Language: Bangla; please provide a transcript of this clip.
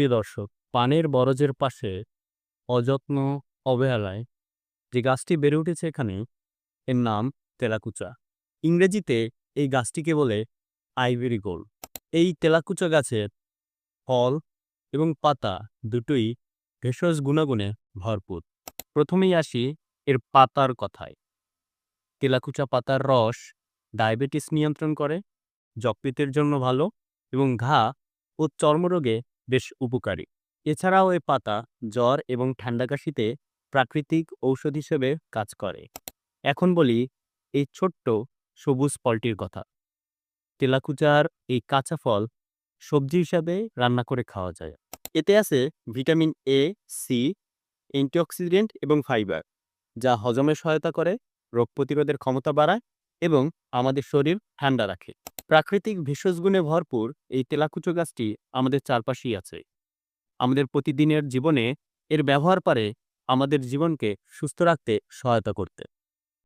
প্রিয় দর্শক, পানের বরজের পাশে অযত্ন অবহেলায় যে গাছটি বেড়ে উঠেছে এখানে, এর নাম তেলাকুচা। ইংরেজিতে এই গাছটিকে বলে আইভেরি গোল্ড। এই তেলাকুচা গাছের ফল এবং পাতা দুটোই ভেষজ গুণাগুণে ভরপুর। প্রথমেই আসি এর পাতার কথায়। তেলাকুচা পাতার রস ডায়াবেটিস নিয়ন্ত্রণ করে, যকৃতের জন্য ভালো এবং ঘা ও চর্মরোগে বেশ উপকারী। এছাড়াও এ পাতা জ্বর এবং ঠান্ডা কাশিতে প্রাকৃতিক ঔষধ হিসেবে কাজ করে। এখন বলি এই ছোট্ট সবুজ ফলটির কথা। তেলাকুচার এই কাঁচা ফল সবজি হিসাবে রান্না করে খাওয়া যায়। এতে আছে ভিটামিন এ সি অ্যান্টিঅক্সিডেন্ট এবং ফাইবার যা হজমে সহায়তা করে, রোগ প্রতিরোধের ক্ষমতা বাড়ায় এবং আমাদের শরীর ঠান্ডা রাখে। প্রাকৃতিক ভেষজ গুণে ভরপুর এই তেলাকুচো গাছটি আমাদের চারপাশেই আছে। আমাদের প্রতিদিনের জীবনে এর ব্যবহার পারে আমাদের জীবনকে সুস্থ রাখতে সহায়তা করতে।